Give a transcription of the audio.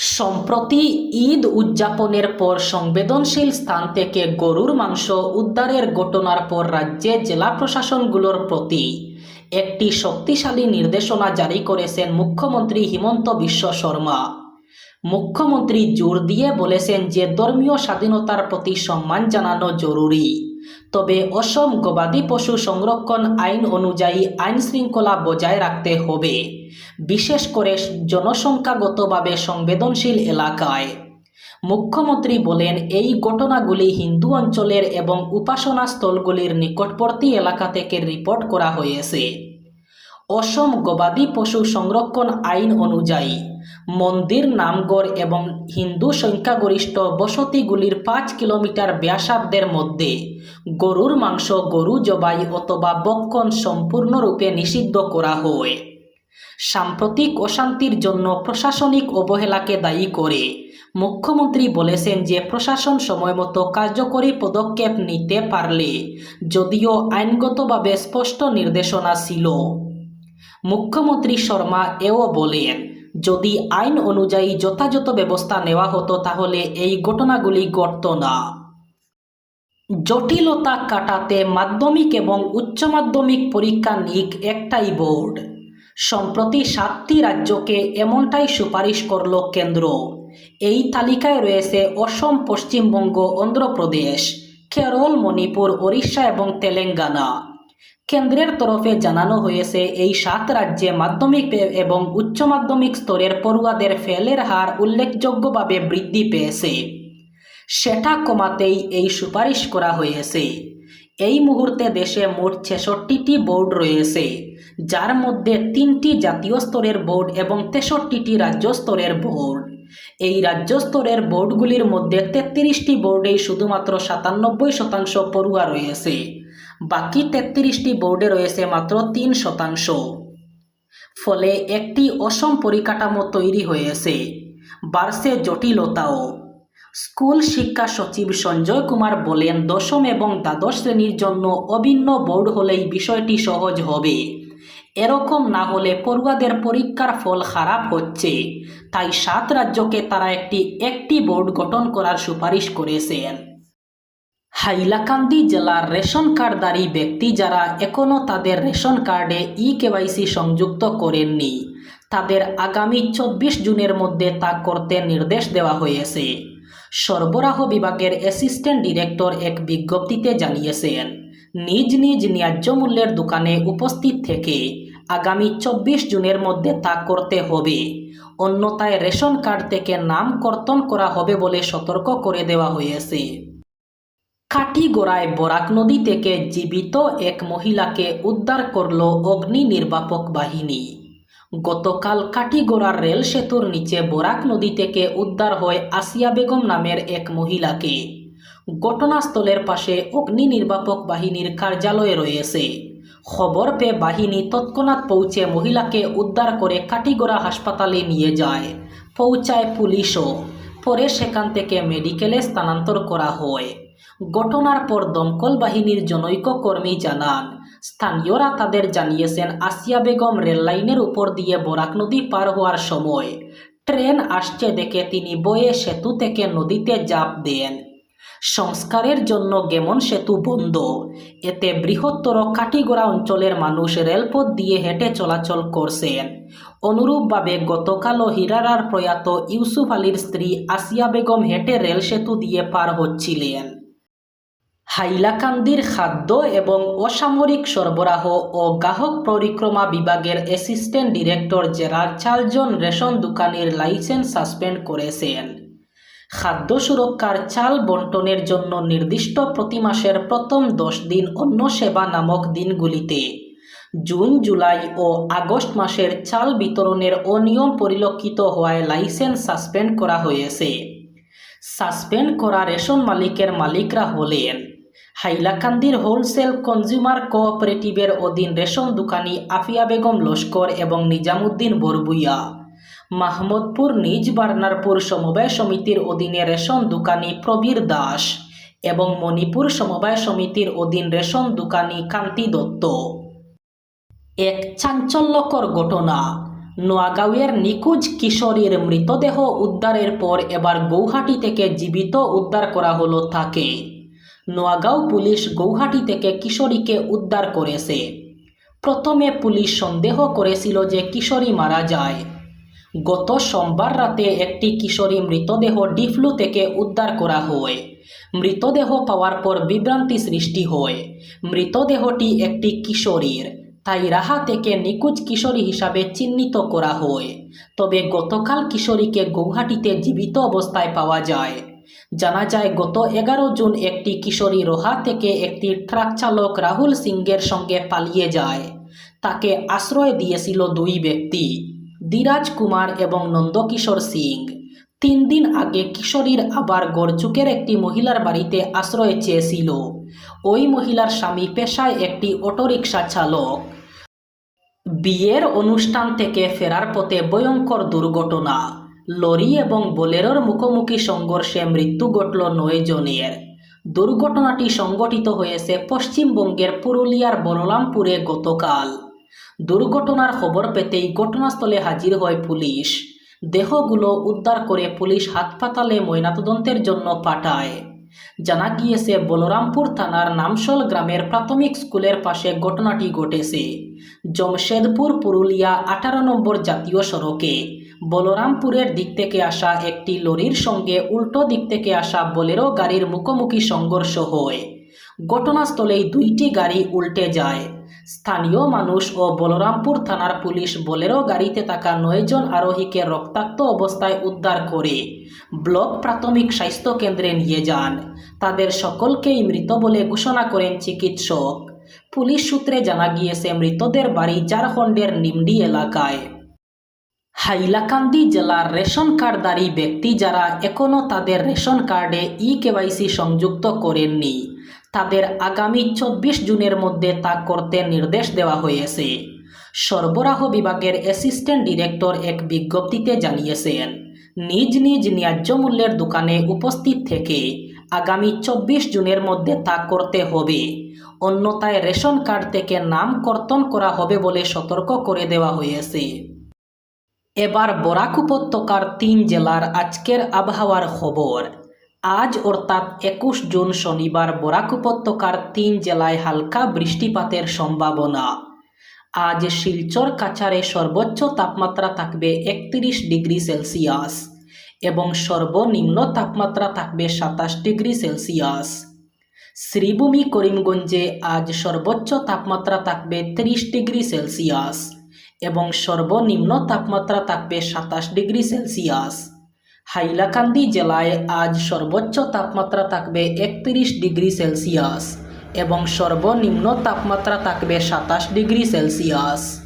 সম্প্রতি ঈদ উদযাপনের পর সংবেদনশীল স্থান থেকে গরুর মাংস উদ্ধারের ঘটনার পর রাজ্যে জেলা প্রশাসনগুলোর প্রতি একটি শক্তিশালী নির্দেশনা জারি করেছেন মুখ্যমন্ত্রী হিমন্ত বিশ্ব শর্মা। মুখ্যমন্ত্রী জোর দিয়ে বলেছেন যে ধর্মীয় স্বাধীনতার প্রতি সম্মান জানানো জরুরি। তবে অসম গবাদি পশু সংরক্ষণ আইন অনুযায়ী আইন শৃঙ্খলা বজায় রাখতে হবে, বিশেষ করে জনসংখ্যাগতভাবে সংবেদনশীল এলাকায়। মুখ্যমন্ত্রী বলেন, এই ঘটনাগুলি হিন্দু অঞ্চলের এবং উপাসনা স্থলগুলির নিকটবর্তী এলাকা থেকে রিপোর্ট করা হয়েছে। অসম গবাদি পশু সংরক্ষণ আইন অনুযায়ী মন্দির নামগড় এবং হিন্দু সংখ্যাগরিষ্ঠ বসতিগুলির পাঁচ কিলোমিটার ব্যাসার্ধের মধ্যে। গরুর মাংস, গরু জবাই অথবা বক্ষণ সম্পূর্ণরূপে নিষিদ্ধ করা হয়। সাম্প্রতিক অশান্তির জন্য প্রশাসনিক অবহেলাকে দায়ী করে। মুখ্যমন্ত্রী বলেছেন যে প্রশাসন সময়মতো কার্যকরী পদক্ষেপ নিতে পারলে যদিও আইনগতভাবে স্পষ্ট নির্দেশনা ছিল। মুখ্যমন্ত্রী শর্মা এও বলেন যদি আইন অনুযায়ী যথাযথ ব্যবস্থা নেওয়া হতো, তাহলে এই ঘটনাগুলি ঘটত না। জটিলতা কাটাতে মাধ্যমিক এবং উচ্চ মাধ্যমিক পরীক্ষা নিক একটাই বোর্ড। সম্প্রতি সাতটি রাজ্যকে এমনটাই সুপারিশ করল কেন্দ্র। এই তালিকায় রয়েছে অসম, পশ্চিমবঙ্গ, অন্ধ্রপ্রদেশ, কেরল, মণিপুর, ওড়িশা এবং তেলেঙ্গানা। কেন্দ্রের তরফে জানানো হয়েছে, এই সাত রাজ্যে মাধ্যমিক এবং উচ্চ মাধ্যমিক স্তরের পড়ুয়াদের ফেলের হার উল্লেখযোগ্যভাবে বৃদ্ধি পেয়েছে। সেটা কমাতেই এই সুপারিশ করা হয়েছে। এই মুহূর্তে দেশে মোট ছেষট্টিটি বোর্ড রয়েছে, যার মধ্যে তিনটি জাতীয় স্তরের বোর্ড এবং তেষট্টিটি রাজ্য স্তরের বোর্ড। এই রাজ্য স্তরের বোর্ডগুলির মধ্যে তেত্রিশটি বোর্ডেই শুধুমাত্র সাতানব্বই শতাংশ পড়ুয়া রয়েছে। বাকি তেত্রিশটি বোর্ডে রয়েছে মাত্র তিন শতাংশ। ফলে একটি অসম পরিকাঠামো তৈরি হয়েছে, বাড়ছে জটিলতাও। স্কুল শিক্ষা সচিব সঞ্জয় কুমার বলেন, দশম এবং দ্বাদশ শ্রেণির জন্য অভিন্ন বোর্ড হলেই বিষয়টি সহজ হবে। এরকম না হলে পড়ুয়াদের পরীক্ষার ফল খারাপ হচ্ছে। তাই সাত রাজ্যকে তারা একটি একটি বোর্ড গঠন করার সুপারিশ করেছেন। হাইলাকান্দি জেলার রেশন কার্ডধারী ব্যক্তি যারা এখনও তাদের রেশন কার্ডে ই কেওয়াইসি সংযুক্ত করেননি, তাদের আগামী চব্বিশ জুনের মধ্যে তা করতে নির্দেশ দেওয়া হয়েছে। সরবরাহ বিভাগের অ্যাসিস্ট্যান্ট ডিরেক্টর এক বিজ্ঞপ্তিতে জানিয়েছেন, নিজ নিজ ন্যায্য মূল্যের দোকানে উপস্থিত থেকে আগামী চব্বিশ জুনের মধ্যে তা করতে হবে। অন্যথায় রেশন কার্ড থেকে নাম কর্তন করা হবে বলে সতর্ক করে দেওয়া হয়েছে। কাটিগোড়ায় বরাক নদী থেকে জীবিত এক মহিলাকে উদ্ধার করল অগ্নি নির্বাপক বাহিনী। গতকাল কাঠিগোড়ার রেল সেতুর নিচে বরাক নদী থেকে উদ্ধার হয় আসিয়া বেগম নামের এক মহিলাকে। ঘটনাস্থলের পাশে অগ্নি নির্বাপক বাহিনীর কার্যালয়ে রয়েছে। খবর পেয়ে বাহিনী তৎক্ষণাৎ পৌঁছে মহিলাকে উদ্ধার করে কাটিগোড়া হাসপাতালে নিয়ে যায়। পৌঁছায় পুলিশও। পরে সেখান থেকে মেডিকেলে স্থানান্তর করা হয়। ঘটনার পর দমকল বাহিনীর জনৈক কর্মী জানান, স্থানীয়রা তাদের জানিয়েছেন, আসিয়া বেগম রেললাইনের উপর দিয়ে বরাক নদী পার হওয়ার সময় ট্রেন আসছে দেখে তিনি বয়ে সেতু থেকে নদীতে জাপ দেন। সংস্কারের জন্য গেমন সেতু বন্ধ। এতে বৃহত্তর কাটিগড়া অঞ্চলের মানুষ রেলপথ দিয়ে হেঁটে চলাচল করছেন। অনুরূপভাবে গতকালও হিরারার প্রয়াত ইউসুফ আলীর স্ত্রী আসিয়া বেগম হেঁটে রেল সেতু দিয়ে পার হচ্ছিলেন। হাইলাকান্দির খাদ্য এবং অসামরিক সরবরাহ ও গ্রাহক পরিক্রমা বিভাগের অ্যাসিস্ট্যান্ট ডিরেক্টর জেরার চারজন রেশন দোকানের লাইসেন্স সাসপেন্ড করেছেন। খাদ্য সুরক্ষার চাল বন্টনের জন্য নির্দিষ্ট প্রতি মাসের প্রথম দশ দিন অন্য সেবা নামক দিনগুলিতে জুন, জুলাই ও আগস্ট মাসের চাল বিতরণের অনিয়ম পরিলক্ষিত হওয়ায় লাইসেন্স সাসপেন্ড করা হয়েছে। সাসপেন্ড করা রেশন মালিকের মালিকরা হলেন হাইলাকান্দির হোলসেল কনজিউমার কোঅপারেটিভের অধীন রেশন দোকানি আফিয়া বেগম লস্কর এবং নিজামুদ্দিন বরবুইয়া। মাহমুদপুর নিজ বার্নারপুর সমবায় সমিতির অধীনে রেশন দোকানি প্রবীর দাস এবং মণিপুর সমবায় সমিতির অধীন রেশন দোকানি কান্তি দত্ত। এক চাঞ্চল্যকর ঘটনা। নোয়াগাঁওয়ের নিখোঁজ কিশোরীর মৃতদেহ উদ্ধারের পর এবার গৌহাটি থেকে জীবিত উদ্ধার করা হলো তাকে। নোয়াগাঁও পুলিশ গৌহাটি থেকে কিশোরীকে উদ্ধার করেছে। প্রথমে পুলিশ সন্দেহ করেছিল যে কিশোরী মারা যায়। গত সোমবার রাতে একটি কিশোরী মৃতদেহ ডিফলু থেকে উদ্ধার করা হয়। মৃতদেহ পাওয়ার পর বিভ্রান্তি সৃষ্টি হয়। মৃতদেহটি একটি কিশোরীর, তাই রাহা থেকে নিখোঁজ কিশোরী হিসাবে চিহ্নিত করা হয়। তবে গতকাল কিশোরীকে গৌহাটিতে জীবিত অবস্থায় পাওয়া যায়। জানা যায়, গত এগারো জুন একটি কিশোরী রোহা থেকে একটি ট্রাক চালক রাহুল সিংয়ের সঙ্গে পালিয়ে যায়। তাকে আশ্রয় দিয়েছিল দুই ব্যক্তি দিরাজ কুমার এবং নন্দকিশোর সিং। তিন দিন আগে কিশোরীর আবার গরচুকের একটি মহিলার বাড়িতে আশ্রয় চেয়েছিল। ওই মহিলার স্বামী পেশায় একটি অটোরিকশা চালক। বিয়ের অনুষ্ঠান থেকে ফেরার পথে ভয়ঙ্কর দুর্ঘটনা। লরি এবং বোলেরোর মুখোমুখি সংঘর্ষে মৃত্যু ঘটল নয় জনের। দুর্ঘটনাটি সংঘটিত হয়েছে পশ্চিমবঙ্গের পুরুলিয়ার বলরামপুরে গতকাল। দুর্ঘটনার খবর পেতেই ঘটনাস্থলে হাজির হয় পুলিশ। দেহগুলো উদ্ধার করে পুলিশ হাসপাতালে ময়নাতদন্তের জন্য পাঠায়। জানা গিয়েছে, বলরামপুর থানার নামশল গ্রামের প্রাথমিক স্কুলের পাশে ঘটনাটি ঘটেছে। জমশেদপুর পুরুলিয়া আঠারো নম্বর জাতীয় সড়কে। বলরামপুরের দিক থেকে আসা একটি লরির সঙ্গে উল্টো দিক থেকে আসা বোলেরো গাড়ির মুখোমুখি সংঘর্ষ হয়। ঘটনাস্থলেই দুইটি গাড়ি উল্টে যায়। স্থানীয় মানুষ ও বলরামপুর থানার পুলিশ বোলেরো গাড়িতে থাকা নয়জন আরোহীকে রক্তাক্ত অবস্থায় উদ্ধার করে ব্লক প্রাথমিক স্বাস্থ্য কেন্দ্রে নিয়ে যান। তাদের সকলকেই মৃত বলে ঘোষণা করেন চিকিৎসক। পুলিশ সূত্রে জানা গিয়েছে, মৃতদের বাড়ি ঝাড়খণ্ডের নিমডি এলাকায়। হাইলাকান্দি জেলার রেশন কার্ডধারী ব্যক্তি যারা এখনও তাদের রেশন কার্ডে ই কেওয়াইসি সংযুক্ত করেননি, তাদের আগামী চব্বিশ জুনের মধ্যে তা করতে নির্দেশ দেওয়া হয়েছে। সরবরাহ বিভাগের অ্যাসিস্ট্যান্ট ডিরেক্টর এক বিজ্ঞপ্তিতে জানিয়েছেন, নিজ নিজ ন্যায্য মূল্যের দোকানে উপস্থিত থেকে আগামী চব্বিশ জুনের মধ্যে তা করতে হবে। অন্যথায় রেশন কার্ড থেকে নাম কর্তন করা হবে বলে সতর্ক করে দেওয়া হয়েছে। এবার বরাক উপত্যকার তিন জেলার আজকের আবহাওয়ার খবর। আজ অর্থাৎ একুশ জুন শনিবার বরাক উপত্যকার তিন জেলায় হালকা বৃষ্টিপাতের সম্ভাবনা। আজ শিলচর কাছারে সর্বোচ্চ তাপমাত্রা থাকবে একত্রিশ ডিগ্রি সেলসিয়াস এবং সর্বনিম্ন তাপমাত্রা থাকবে সাতাশ ডিগ্রি সেলসিয়াস। শ্রীভূমি করিমগঞ্জে আজ সর্বোচ্চ তাপমাত্রা থাকবে ত্রিশ ডিগ্রি সেলসিয়াস। এবং সর্বনিম্ন তাপমাত্রা থাকবে সাতাশ ডিগ্রি সেলসিয়াস। হাইলাকান্দি জেলায় আজ সর্বোচ্চ তাপমাত্রা থাকবে একত্রিশ ডিগ্রি সেলসিয়াস এবং সর্বনিম্ন তাপমাত্রা থাকবে সাতাশ ডিগ্রি সেলসিয়াস।